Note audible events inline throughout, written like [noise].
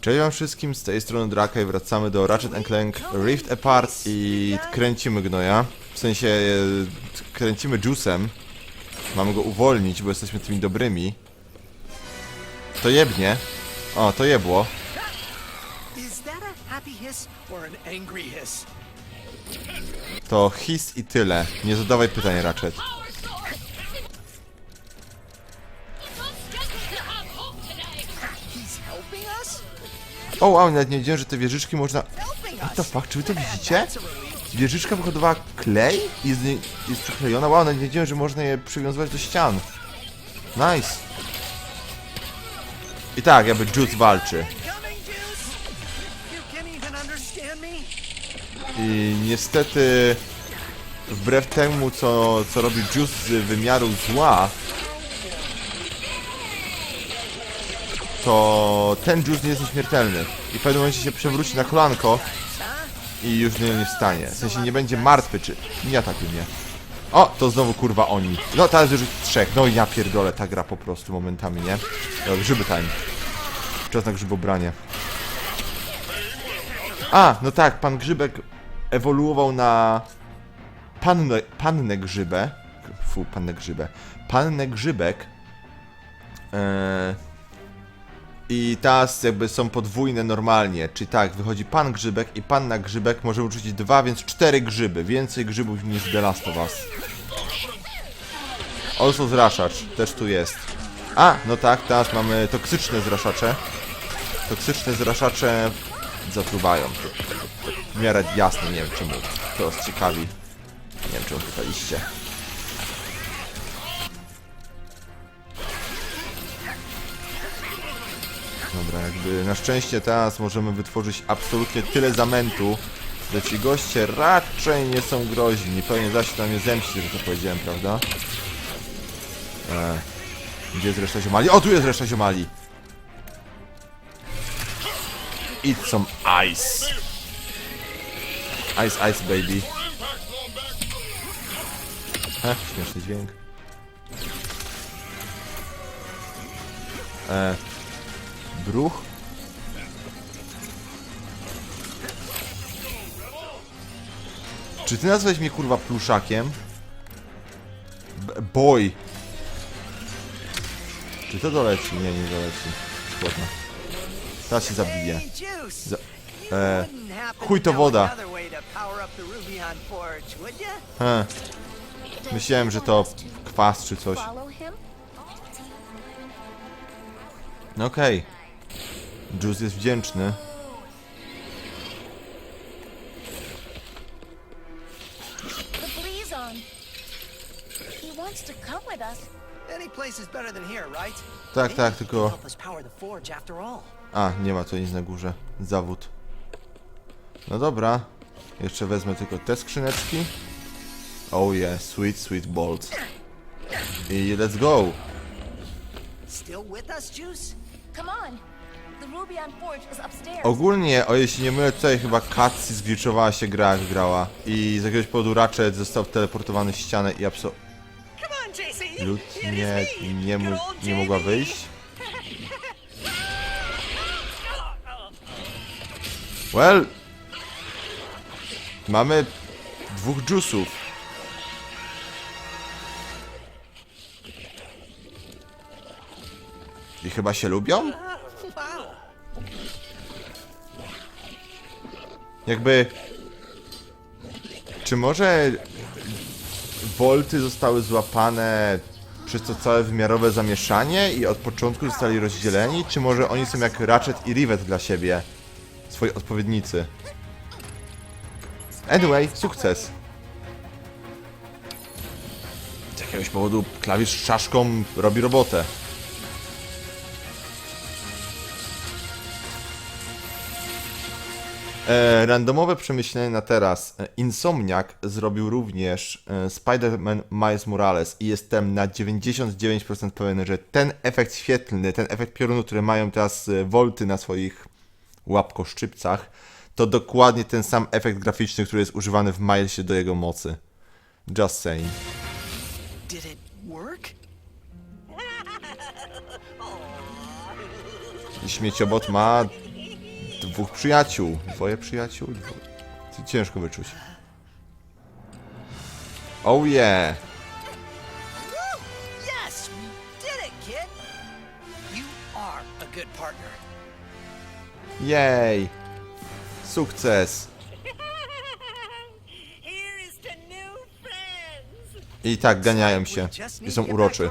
Cześć wam wszystkim, z tej strony Draka i wracamy do Ratchet Clank Rift Apart i kręcimy gnoja. W sensie e, kręcimy juicem. Mamy go uwolnić, bo jesteśmy tymi dobrymi. To jebnie. O, to jebło. To his i tyle. Nie zadawaj pytań, Ratchet. O, wow, nawet nie wiedziałem, że te wieżyczki można... What the fuck, czy wy to widzicie? Wieżyczka wyhodowała klej i jest, jest przyklejona. Wow, nawet nie wiedziałem, że można je przywiązywać do ścian. Nice. I tak, jakby Juice walczy. I niestety, wbrew temu, co, co robi Juice z wymiaru zła, to ten Juice nie jest nieśmiertelny. I w pewnym momencie się przewróci na kolanko i już nie, nie wstanie. W sensie nie będzie martwy, czy... Nie atakuj mnie. O, to znowu kurwa oni. No teraz już trzech. No ja pierdolę, ta gra po prostu momentami, nie? No, grzyby time. Czas na grzybobranie. A, no tak, pan Grzybek ewoluował na pannę, pannę Grzybę. Fu, pannę Grzybę. Pannę Grzybek. Eee, I teraz jakby są podwójne normalnie. Czyli tak, wychodzi pan Grzybek i panna Grzybek może uczyć dwa, więc cztery grzyby. Więcej grzybów niż The Last of Us. Also zraszacz, też tu jest. A, no tak, teraz mamy toksyczne zraszacze. Toksyczne zraszacze zatruwają. W miarę jasne, nie wiem czemu to was ciekawi. Nie wiem czemu pytaliście. Jakby na szczęście teraz możemy wytworzyć absolutnie tyle zamętu, że ci goście raczej nie są groźni. Pewnie zaś na mnie zemści, że to powiedziałem, prawda? Eee, gdzie jest reszta ziomali? O, tu jest reszta ziomali! Eat some ice. Ice, ice, baby. Heh, śmieszny dźwięk. E, bruch? Czy ty nazwałeś mnie kurwa pluszakiem? B boy. Czy to doleci? Nie, nie doleci. Szkoda. Teraz się zabije. Za- e, chuj to woda. He, myślałem, że to kwas czy coś. No okej. Juice jest wdzięczny. Tak, tak, tylko... A, nie ma tu nic na górze. Zawód. No dobra. Jeszcze wezmę tylko te skrzyneczki. Oh yeah, sweet, sweet bolts. I let's go. Still with us, Juice? Come on. Ogólnie, o jeśli nie mylę, tutaj chyba Katsi zgliczowała się gra jak grała. I z jakiegoś powodu Ratchet został teleportowany w ścianę i abso... Come on, JC! Lud nie, nie, mu, nie mogła wyjść. Well... Mamy dwóch juice'ów. I chyba się lubią? Jakby... Czy może Volty zostały złapane przez to całe wymiarowe zamieszanie i od początku zostali rozdzieleni? Czy może oni są jak Ratchet i Rivet dla siebie? Swoi odpowiednicy. Anyway, sukces. Z jakiegoś powodu klawisz czaszką robi robotę. E, randomowe przemyślenie na teraz. E, Insomniac zrobił również e, Spider-Man Miles Morales i jestem na 99% pewien, że ten efekt świetlny, ten efekt piorunu, który mają teraz Volty na swoich łapkoszczypcach, to dokładnie ten sam efekt graficzny, który jest używany w Milesie do jego mocy. Just saying. Did it work? Śmieciobot ma dwóch przyjaciół. Dwoje przyjaciół? Ciężko wyczuć. Oh yeah! Woo! Yes, we did it, kid. You are a good partner. Jej! Sukces! [laughs] I tak, ganiają się. I są uroczy.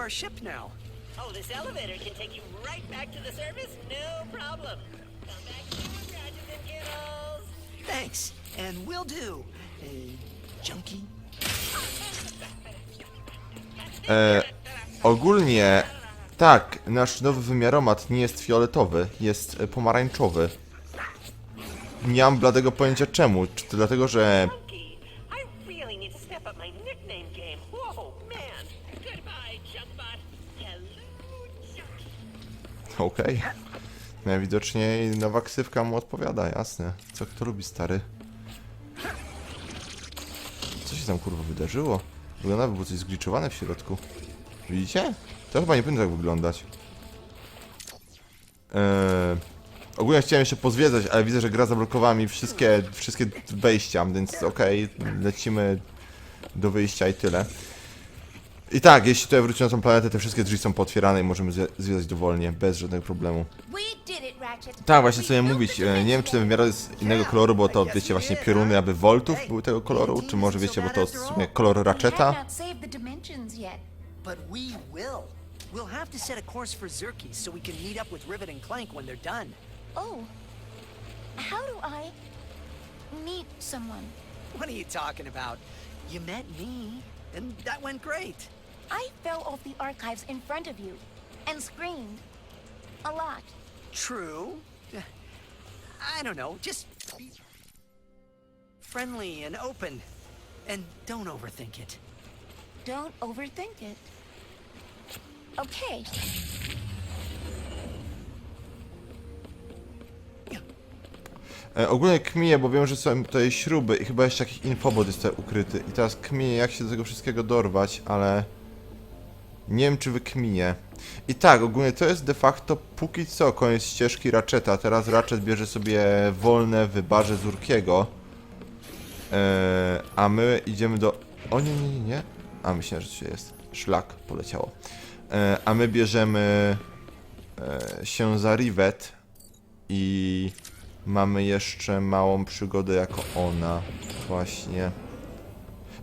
Oh, this elevator can take you right back to the surface, no problem. Thanks, and will do. Uh, junkie. E, ogólnie, tak, nasz nowy wymiaromat nie jest fioletowy, jest e, pomarańczowy. Nie mam bladego pojęcia czemu. Czy to dlatego, że Monkey, I really need to step up my nickname game. Whoa, man. Goodbye, Junkbot. Hello, Junkie. Okej. Najwidoczniej nowa ksywka mu odpowiada, jasne. Co kto lubi, stary? Co się tam kurwa wydarzyło? Wygląda, by było coś zgliczowane w środku. Widzicie? To chyba nie powinno tak wyglądać. Eee, ogólnie chciałem jeszcze pozwiedzać, ale widzę, że gra zablokowała mi wszystkie, wszystkie wejścia, więc okej, lecimy do wyjścia i tyle. I tak, jeśli tutaj wrócimy na tą planetę, te wszystkie drzwi są pootwierane i możemy zje- zwiedzać dowolnie, bez żadnego problemu. Tak, właśnie co miałem mówić, e, nie wiem czy ten wymiar jest innego koloru, bo to wiecie właśnie pioruny aby voltów były tego koloru, czy może wiecie, bo to w sumie kolor We Ratcheta. have not saved the dimensions yet. But we will. We'll have to set a course for Zerkies so we can meet up with Rivet and Clank when they're done. Oh. How do I meet someone? What are you talking about? You met me, and that went great. I fell off the archives in front of you and screamed. A lot. True. I don't know, just be friendly and open. And don't overthink it. Don't overthink it. Okay. E, ogólnie kmiję, bo wiem, że są tutaj śruby i chyba jeszcze jakiś infobot jest tutaj ukryty. I teraz kmiję, jak się do tego wszystkiego dorwać, ale nie wiem, czy wykminię. I tak, ogólnie to jest de facto póki co koniec ścieżki Ratcheta. Teraz Ratchet bierze sobie wolne wybarze z Urkiego. E, a my idziemy do... O nie, nie, nie, nie. A myślałem, że tu jest. Szlak poleciało. E, a my bierzemy e, się za Rivet i mamy jeszcze małą przygodę jako ona. Właśnie.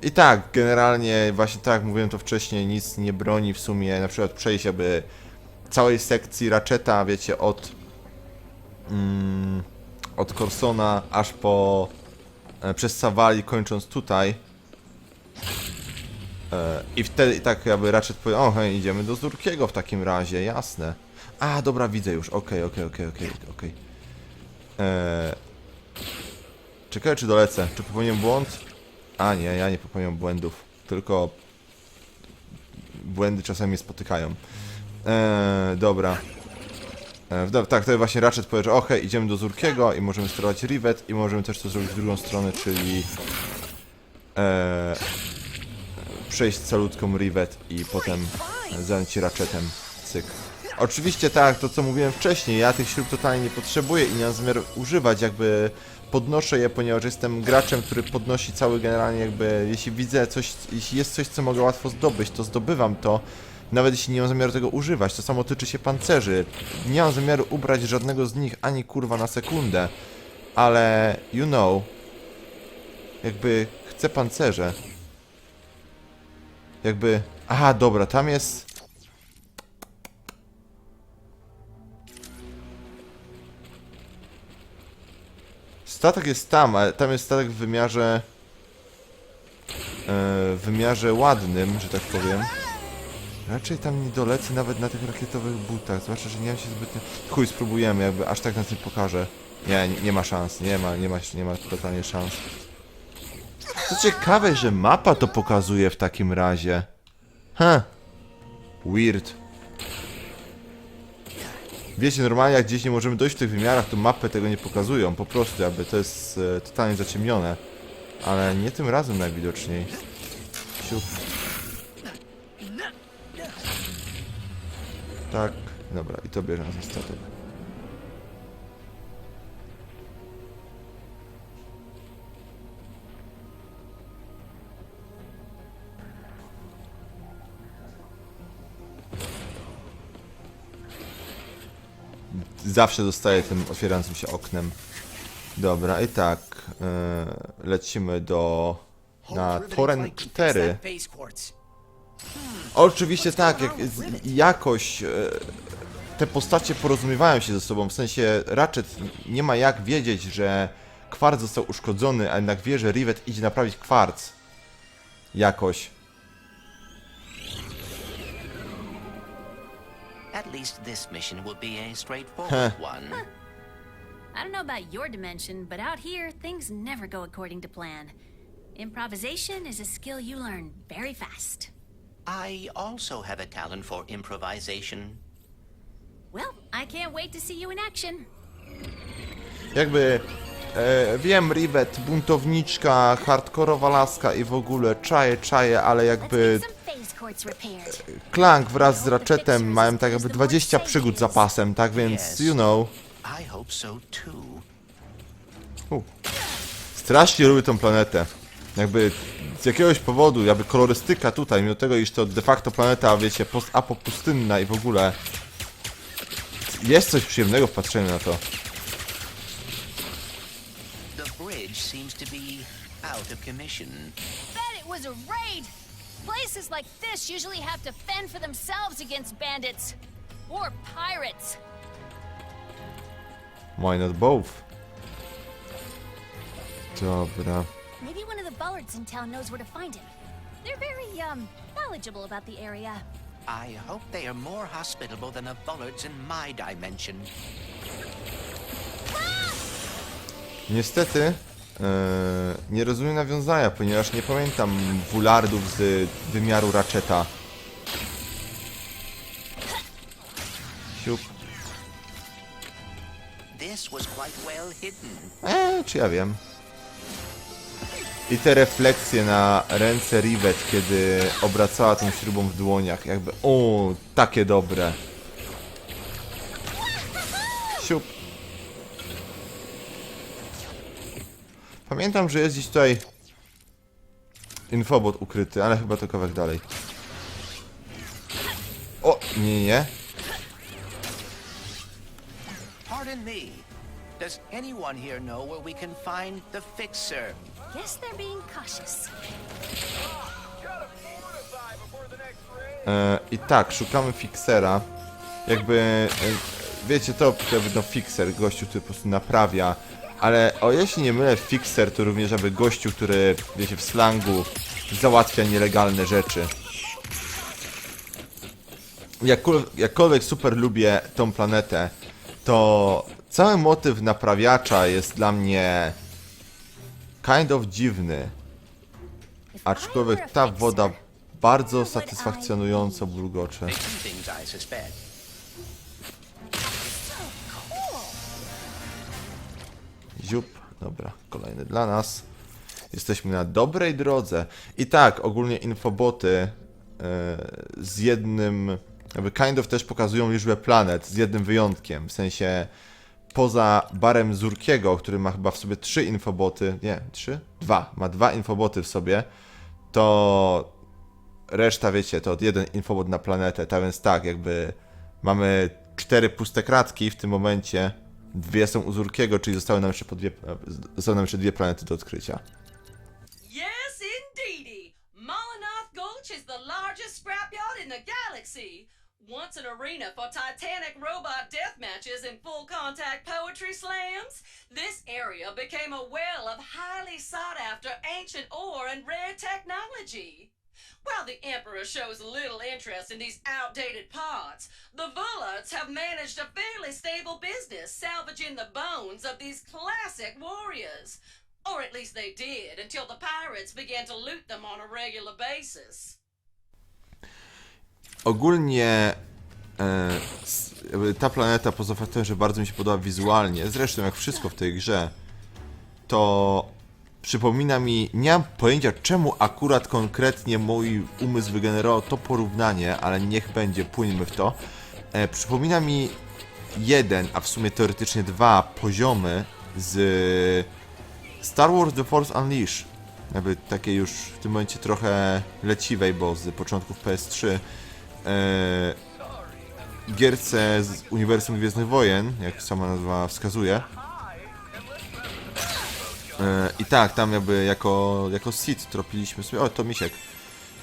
I tak, generalnie, właśnie tak jak mówiłem to wcześniej, nic nie broni w sumie na przykład przejść aby całej sekcji Ratcheta, wiecie, od mm, od Corsona aż po e, przez Savali kończąc tutaj. E, I wtedy tak jakby Ratchet powiedział, o hej, idziemy do Zurkiego w takim razie, jasne. A, dobra, widzę już, okej, okej, okej, okej, okej. Eee... Czekaj, czy dolecę. Czy popełniłem błąd? A nie, ja nie popełniam błędów. Tylko błędy czasami spotykają. Eee, dobra. Eee, dobra, tak, to właśnie Ratchet powie, że okej, idziemy do Zurkiego i możemy sterować Rivet i możemy też to zrobić w drugą stronę, czyli eee, przejść calutką Rivet i potem zająć Ratchetem. Cyk. Oczywiście tak, to co mówiłem wcześniej, ja tych śrub totalnie nie potrzebuję i nie mam zamiar używać, jakby podnoszę je, ponieważ jestem graczem, który podnosi cały generalnie jakby, jeśli widzę coś, jeśli jest coś, co mogę łatwo zdobyć, to zdobywam to, nawet jeśli nie mam zamiaru tego używać. To samo tyczy się pancerzy. Nie mam zamiaru ubrać żadnego z nich ani kurwa na sekundę, ale you know, jakby chcę pancerze. Jakby, aha, dobra, tam jest... Statek jest tam, ale tam jest statek w wymiarze... w wymiarze ładnym, że tak powiem. Raczej tam nie dolecę nawet na tych rakietowych butach, zwłaszcza, że nie mam się zbytnio... Chuj, spróbujemy, jakby aż tak na tym pokażę. Nie, nie, nie ma szans, nie ma, nie ma, nie ma totalnie szans. Co ciekawe, że mapa to pokazuje w takim razie. Huh. Weird. Wiecie, normalnie jak gdzieś nie możemy dojść w tych wymiarach, to mapy tego nie pokazują, po prostu, jakby to jest e, totalnie zaciemnione. Ale nie tym razem najwidoczniej. Siup. Tak, dobra, i to bierze na statek. Zawsze zostaje tym otwierającym się oknem. Dobra, i tak, e, lecimy do... na Toren 4. Phase quartz. Oczywiście tak, jak, jakoś e, te postacie porozumiewają się ze sobą, w sensie Ratchet nie ma jak wiedzieć, że kwarc został uszkodzony, a jednak wie, że Rivet idzie naprawić kwarc. Jakoś. At least this mission will be a straightforward one. I don't know about your dimension, but out here, things never go according to plan. Improvisation is a skill you learn very fast. I also have a talent for improvisation. Well, I can't wait to see you in action. Jakby e, wiem, Rivet, buntowniczka, hardkorowa laska i w ogóle czaje, czaje, ale Let's jakby Clank wraz z Ratchetem mają tak jakby 20 przygód za pasem, tak więc, you know. I hope so too. U. Strasznie lubię tą planetę. Jakby z jakiegoś powodu, jakby kolorystyka tutaj, mimo tego, iż to de facto planeta, wiecie, post-apo-pustynna i w ogóle jest coś przyjemnego w patrzeniu na to. The bridge seems to be out of commission. Bet it was a raid! Places like this usually have to fend for themselves against bandits. Or pirates. Why not both? Dobra. Maybe one of the Bullards in town knows where to find him. They're very, um, knowledgeable about the area. I hope they are more hospitable than the Bullards in my dimension. Niestety nie rozumiem nawiązania, ponieważ nie pamiętam wulardów z wymiaru Ratcheta. Siup. Eee, czy ja wiem. I te refleksje na ręce Rivet, kiedy obracała tą śrubą w dłoniach, jakby, o, takie dobre. Pamiętam, że jest gdzieś tutaj infobot ukryty, ale chyba to kawałek dalej. O, nie, nie. Pardon me. Does anyone here know where we can find the fixer? Guess they're being cautious. E, I tak, szukamy fixera. Jakby, e, wiecie, to no fixer, gościu, który po prostu naprawia. Ale o jeśli nie mylę, fixer to również jakby gościu, który, wiecie, w slangu załatwia nielegalne rzeczy. Jakkol- jakkolwiek super lubię tą planetę, to cały motyw naprawiacza jest dla mnie kind of dziwny. Aczkolwiek ta woda bardzo satysfakcjonująco bulgocze. Ziup, dobra, kolejny dla nas. Jesteśmy na dobrej drodze. I tak, ogólnie infoboty e, z jednym, jakby kind of też pokazują liczbę planet, z jednym wyjątkiem. W sensie poza barem Zurkiego, który ma chyba w sobie trzy infoboty, nie, trzy? Dwa, ma dwa infoboty w sobie, to reszta, wiecie, to jeden infobot na planetę, tak więc tak, jakby mamy cztery puste kratki w tym momencie, dwie są u Zurkiego, czyli zostały nam jeszcze, po dwie, zostały nam jeszcze dwie planety do odkrycia. Yes, indeedy. Molinoth Gulch is the largest scrapyard in the galaxy. Once an arena for titanic robot death matches and full contact poetry slams, this area became a well of highly sought after ancient ore and rare technology. While the Emperor shows little interest in these outdated parts, the Vullards have managed a fairly stable business salvaging the bones of these classic warriors. Or at least they did, until the pirates began to loot them on a regular basis. Ogólnie e, ta planeta, poza faktem, że bardzo mi się podoba wizualnie, zresztą jak wszystko w tej grze, to przypomina mi, nie mam pojęcia czemu akurat konkretnie mój umysł wygenerował to porównanie, ale niech będzie, płyńmy w to. E, przypomina mi jeden, a w sumie teoretycznie dwa poziomy z Star Wars The Force Unleashed. Jakby takie już w tym momencie trochę leciwej, bo z początków PS3. E, gierce z Uniwersum Gwiezdnych Wojen, jak sama nazwa wskazuje. E, I tak, tam jakby jako, jako Sith tropiliśmy sobie... O, to Misiek.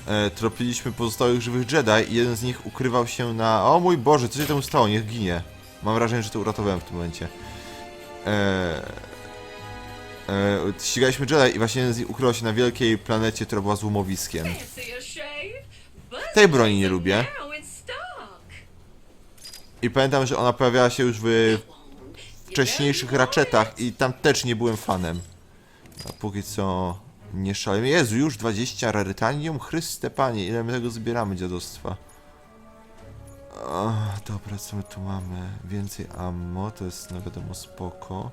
E, tropiliśmy pozostałych żywych Jedi i jeden z nich ukrywał się na... O mój Boże, co się temu stało? Niech ginie. Mam wrażenie, że to uratowałem w tym momencie. E, e, ścigaliśmy Jedi i właśnie jeden z nich ukrywał się na wielkiej planecie, która była złomowiskiem. Tej broni nie lubię. I pamiętam, że ona pojawiała się już w wcześniejszych Ratchetach i tam też nie byłem fanem. A póki co nie szalemy. Jezu, już 20 rarytanium? Chryste panie, ile my tego zbieramy dziadostwa. O, dobra, co my tu mamy? Więcej ammo, to jest no wiadomo spoko.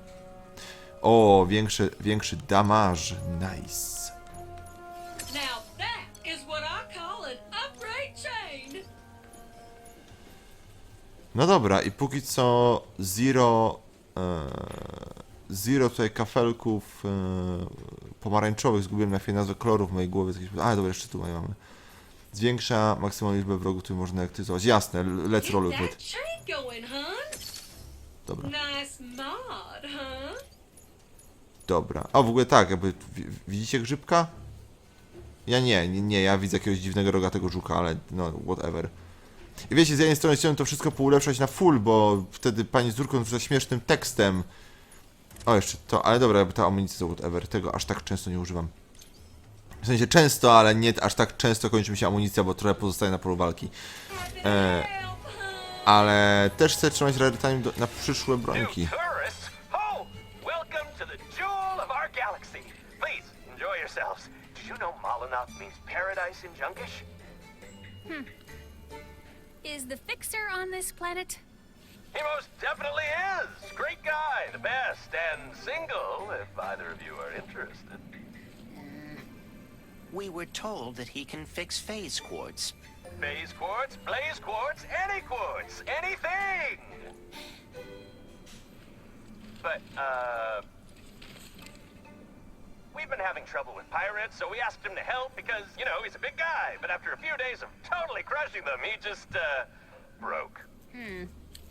O, większy, większy damage, nice. No dobra, i póki co zero, e, zero tutaj kafelków e, pomarańczowych, zgubiłem na chwilę nazwę kolorów w mojej głowie. z jakiejś- A, dobra, jeszcze tutaj mamy. Zwiększa maksymalną liczbę wrogów, który można aktywizować. Jasne, let's roll with it. Dobra, dobra. A w ogóle tak, jakby wi- widzicie grzybka? Ja nie, nie, ja widzę jakiegoś dziwnego rogatego żuka, ale no, whatever. I wiecie, z jednej strony chciałem to wszystko poulepszać na full, bo wtedy pani z Durką ze śmiesznym tekstem. O, jeszcze to, ale dobra, jakby ta amunicja to whatever, tego aż tak często nie używam. W sensie często, ale nie aż tak często kończy mi się amunicja, bo trochę pozostaje na polu walki. E, ale też chcę trzymać rarytanium do- na przyszłe brońki. Junkish? Is the fixer on this planet? He most definitely is. Great guy, the best, and single, if either of you are interested. We were told that he can fix phase quartz. Phase quartz, blaze quartz, any quartz, anything! But, uh. We've been having trouble with pirates, so we asked him to help because, you know, he's a big guy. But after a few days of totally crushing them, he just, uh. broke.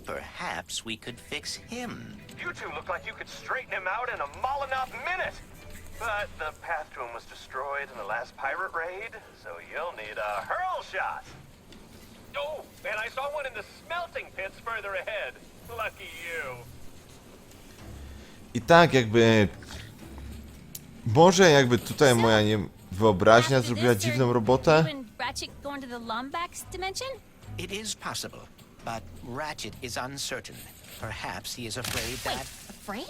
Perhaps we could fix him. You two look like you could straighten him out in a Molotov minute! But the path to him was destroyed in the last pirate raid, so you'll need a hurl shot! Oh, and I saw one in the smelting pits further ahead. Lucky you. I tak jakby... Może jakby tutaj moja nie... wyobraźnia After zrobiła this, dziwną are robotę? you and Ratchet going to the Lombax dimension? It is possible, but Ratchet is uncertain. Perhaps he is afraid Wait, that afraid?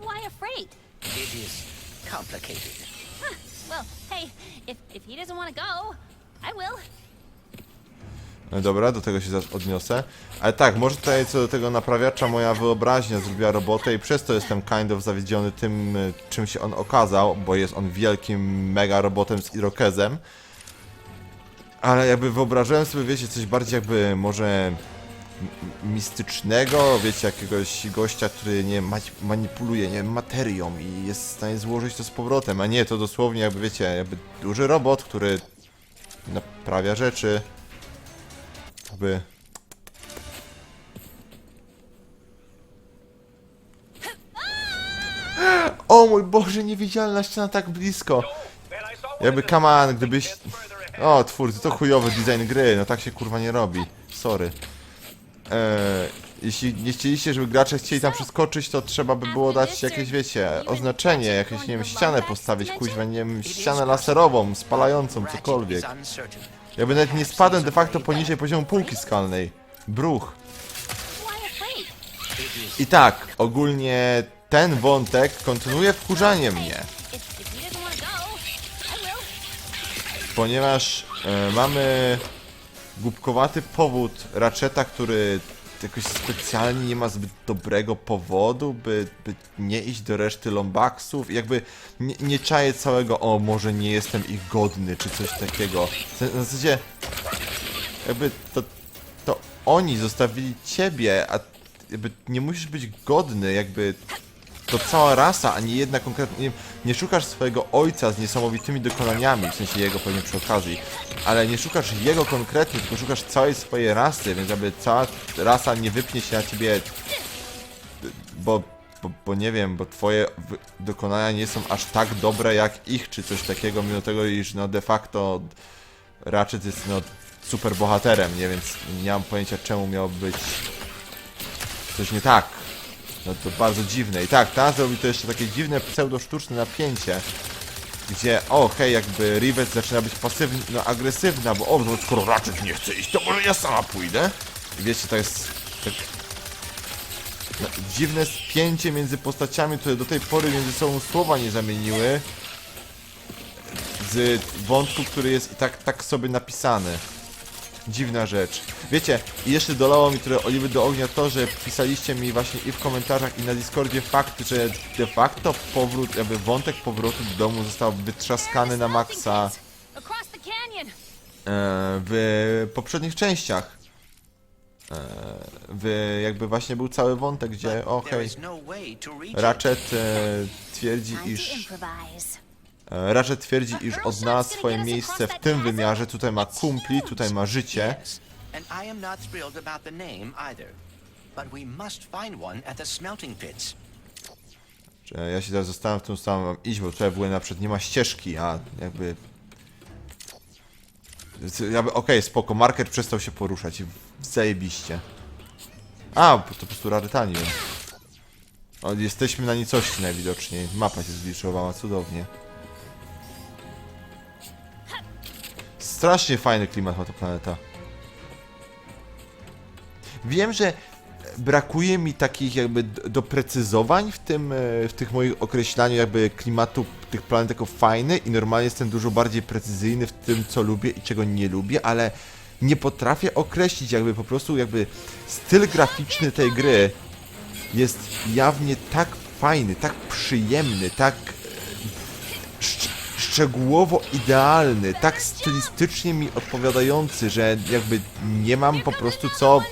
Why afraid? it is complicated. Huh. Well, hey, if, if he doesn't want to go, I will. No dobra, do tego się zaraz odniosę. Ale tak, może tutaj co do tego naprawiacza moja wyobraźnia zrobiła robotę i przez to jestem kind of zawiedziony tym, y, czym się on okazał, bo jest on wielkim mega robotem z irokezem. Ale jakby wyobrażałem sobie, wiecie, coś bardziej jakby może mistycznego, wiecie, jakiegoś gościa, który nie ma- manipuluje, nie wiem, materią i jest w stanie złożyć to z powrotem, a nie, to dosłownie jakby, wiecie, jakby duży robot, który naprawia rzeczy, jakby... O mój Boże, niewidzialna ściana tak blisko. Jakby kaman, gdybyś... O, twórcy, to chujowy design gry, no tak się kurwa nie robi. Sorry. Eee, jeśli nie chcieliście, żeby gracze chcieli tam przeskoczyć, to trzeba by było dać jakieś, wiecie, oznaczenie, jakieś, nie wiem, ścianę postawić, kuźwa, nie wiem, ścianę laserową, spalającą, cokolwiek. uncertain. Jakby nawet nie spadłem de facto poniżej poziomu półki skalnej. Bruch. I tak, ogólnie ten wątek kontynuuje wkurzanie mnie. Ponieważ e, mamy głupkowaty powód Ratcheta, który jakoś specjalnie nie ma zbyt dobrego powodu, by, by nie iść do reszty Lombaxów jakby nie, nie całego, o może nie jestem ich godny, czy coś takiego. W zasadzie jakby to, to oni zostawili ciebie, a jakby nie musisz być godny, jakby to cała rasa, a nie jedna konkretna. Nie, nie szukasz swojego ojca z niesamowitymi dokonaniami, w sensie jego pewnie przy okazji, ale nie szukasz jego konkretnie, tylko szukasz całej swojej rasy, więc aby cała rasa nie wypnie się na ciebie, bo, bo, bo nie wiem, bo twoje dokonania nie są aż tak dobre jak ich, czy coś takiego, mimo tego, iż no de facto Ratchet jest no super bohaterem, nie, więc nie mam pojęcia czemu miałoby być coś nie tak. No to bardzo dziwne. I tak, ta zrobi to jeszcze takie dziwne, pseudo-sztuczne napięcie, gdzie, o hej, jakby Rivet zaczyna być pasywna, no, agresywna, bo o, no, skoro Ratchet nie chce iść, to może ja sama pójdę. I wiecie, to jest tak no, dziwne spięcie między postaciami, które do tej pory między sobą słowa nie zamieniły, z wątku, który jest i tak, tak sobie napisany. Dziwna rzecz. Wiecie, i jeszcze dolało mi trochę oliwy do ognia to, że pisaliście mi właśnie i w komentarzach, i na Discordzie fakty, że de facto powrót, jakby wątek powrotu do domu został wytrzaskany na maksa e, w poprzednich częściach. E, w, jakby właśnie był cały wątek, gdzie, o There hej, is no. Ratchet e, twierdzi, iż E, Ratchet twierdzi, iż odnalazł swoje miejsce w tym wymiarze, tutaj ma kumpli, tutaj ma życie. Yes, and I am not thrilled about the name either. But we must find one at the smelting pits. Że Ja się teraz zastanawiam, w którą stronę mam iść, bo tutaj w ogóle na przykład nie ma ścieżki, a jakby... Jakby, okej, spoko, marker przestał się poruszać i zajebiście. A, bo to po prostu rarytanium. O, jesteśmy na nicości najwidoczniej. Mapa się zgliczowała, cudownie. Strasznie fajny klimat ma ta planeta. Wiem, że brakuje mi takich jakby doprecyzowań w tym, e, w tych moich określaniu jakby klimatu tych planet jako fajny i normalnie jestem dużo bardziej precyzyjny w tym, co lubię i czego nie lubię, ale nie potrafię określić jakby po prostu jakby styl graficzny tej gry jest jawnie tak fajny, tak przyjemny, tak e, szczegółowo idealny, tak stylistycznie mi odpowiadający, że jakby nie mam po prostu co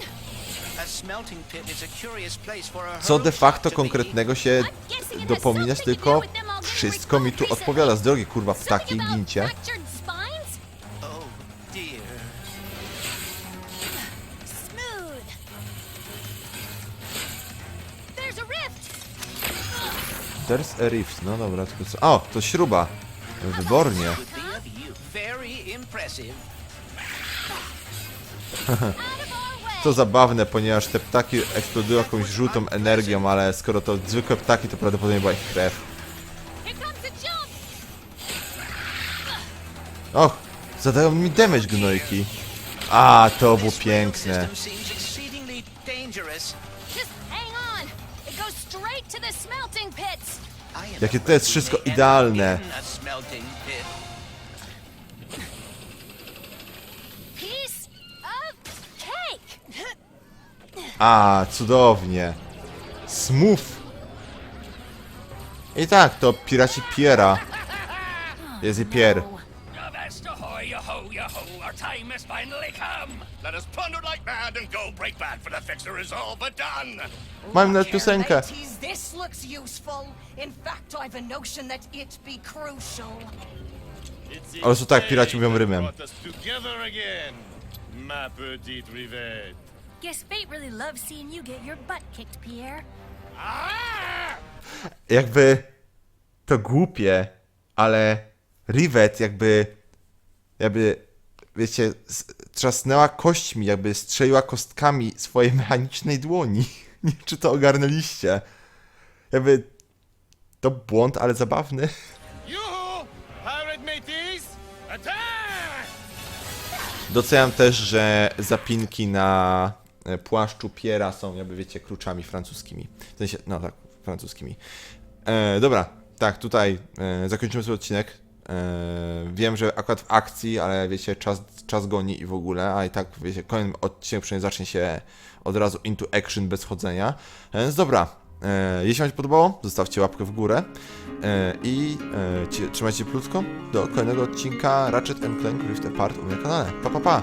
co de facto konkretnego się dopominać, tylko wszystko mi tu odpowiada. Z drogi kurwa ptaki, Something about gincie. There's a rift, no dobra, tylko co... O, to śruba. Wybornie. [laughs] To zabawne, ponieważ te ptaki eksplodują jakąś żółtą energią, ale skoro to zwykłe ptaki, to prawdopodobnie była ich krew. Och, zadają mi damage gnojki. A, to było piękne. system seems exceedingly dangerous. Just A, cudownie. Smooth. I tak, to piraci Piera. Jest i Pier. Mam nawet piosenkę. This looks useful. In fact, I've a notion that it be crucial. Ale co tak, piraci mówią rymem. Guess fate really loves seeing you get your butt kicked, Pierre. jakby to głupie, ale Rivet jakby jakby wiecie, s- trzasnęła kośćmi, jakby strzeliła kostkami swojej mechanicznej dłoni. [laughs] Nie wiem, czy to ogarnęliście. Jakby to błąd, ale zabawny. Yoo-hoo! Pirate mateys, attack! Doceniam też, że zapinki na płaszczu Piera są, jakby wiecie, kluczami francuskimi. W sensie, no tak, francuskimi. E, dobra, tak, tutaj e, zakończymy sobie odcinek. E, wiem, że akurat w akcji, ale wiecie, czas, czas goni i w ogóle, a i tak, wiecie, kolejny odcinek przynajmniej zacznie się od razu into action bez chodzenia. E, Więc dobra, e, jeśli Wam się podobało, zostawcie łapkę w górę e, i e, ci- trzymajcie plutko do kolejnego odcinka Ratchet Clank Rift Apart u mnie na kanale. Pa, pa, pa!